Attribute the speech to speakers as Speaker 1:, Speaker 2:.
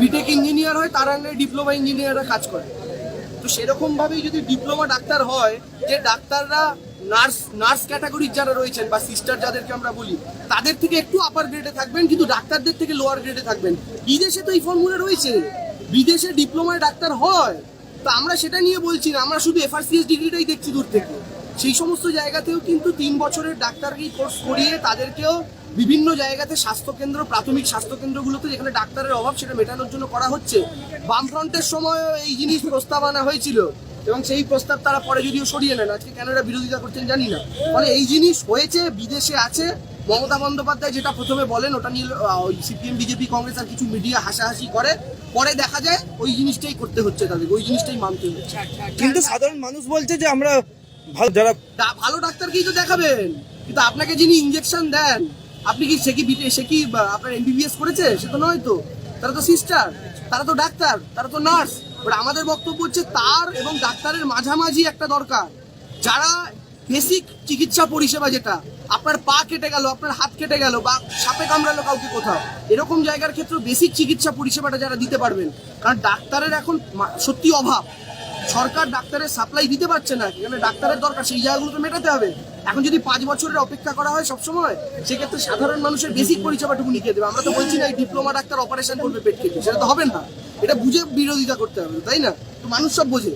Speaker 1: B Tech engineer হয়, তার আন্ডারে ডিপ্লোমা ইঞ্জিনিয়াররা কাজ করে। তো সেরকম ভাবেই যদি ডিপ্লোমা ডাক্তার হয়, যে ডাক্তাররা নার্স নার্স ক্যাটাগরির যারা রয়েছেন বা সিস্টার যাদেরকে আমরা বলি, তাদের থেকে একটু আপার গ্রেডে থাকবেন, কিন্তু ডাক্তারদের থেকে লোয়ার গ্রেডে থাকবেন। বিদেশে তো এই ফর্মুলা রয়েছে। বিদেশে ডিপ্লোমায় ডাক্তার হয়, তো আমরা সেটা নিয়ে বলছি না। আমরা শুধু এফআরসিএস ডিগ্রিটাই দেখছি দূর থেকে। সেই সমস্ত জায়গাতেও কিন্তু তিন বছরের ডাক্তারকেই কোর্স করিয়ে তাদেরকেও বিভিন্ন জায়গাতে স্বাস্থ্যকেন্দ্র, প্রাথমিক স্বাস্থ্যকেন্দ্রগুলোতে যেখানে ডাক্তারের অভাব সেটা মেটানোর জন্য করা হচ্ছে। বামফ্রন্টের সময় এই জিনিস প্রস্তাব আনা হয়েছিল এবং সেই প্রস্তাব তারা পরে যদিও সরিয়ে নেন, আজকে কেন এরা বিরোধিতা করছেন জানি না। মানে এই জিনিস হয়েছে, বিদেশে আছে। মমতা বন্দ্যোপাধ্যায় যেটা প্রথমে বলেন, ওটা নিয়ে ওই সিপিএম, বিজেপি, কংগ্রেস আর কিছু মিডিয়া হাসাহাসি করে। পরে দেখা যায় ওই জিনিসটাই করতে হচ্ছে তাদের ওই জিনিসটাই মানতে হচ্ছে।
Speaker 2: কিন্তু সাধারণ মানুষ বলছে যে আমরা ভালো যারা
Speaker 1: ভালো ডাক্তারকেই তো দেখাবেন। কিন্তু আপনাকে যিনি ইঞ্জেকশন দেন, আপনি কি সে কি সে কি আপনার এমবিবিএস করেছে? সে তো নয় তো। তারা তো সিস্টার তারা তো ডাক্তার, তারা তো নার্স এবার আমাদের বক্তব্য হচ্ছে তার এবং ডাক্তারের মাঝামাঝি একটা দরকার। যারা বেসিক চিকিৎসা পরিষেবা যেটা, আপনার পা কেটে গেল, আপনার হাত কেটে গেল, বা সাপে কামড়ালো কাউকে কোথাও, এরকম জায়গার ক্ষেত্রে বেসিক চিকিৎসা পরিষেবাটা যারা দিতে পারবেন। কারণ ডাক্তারের এখন সত্যি অভাব। সরকার ডাক্তারের সাপ্লাই দিতে পারছে না। এখানে ডাক্তারের দরকার, সেই জায়গাগুলো তো মেটাতে হবে। এখন যদি পাঁচ বছরের অপেক্ষা করা হয় সবসময়, সেক্ষেত্রে সাধারণ মানুষের বেসিক পরিষেবাটুকু নিতে দেবে। আমরা তো বলছি না, এই ডিপ্লোমা ডাক্তার অপারেশন করবে পেট কেটে সেটা তো হবে না। এটা বুঝে বিরোধিতা করতে হবে, তাই না? তো মানুষ সব বোঝে।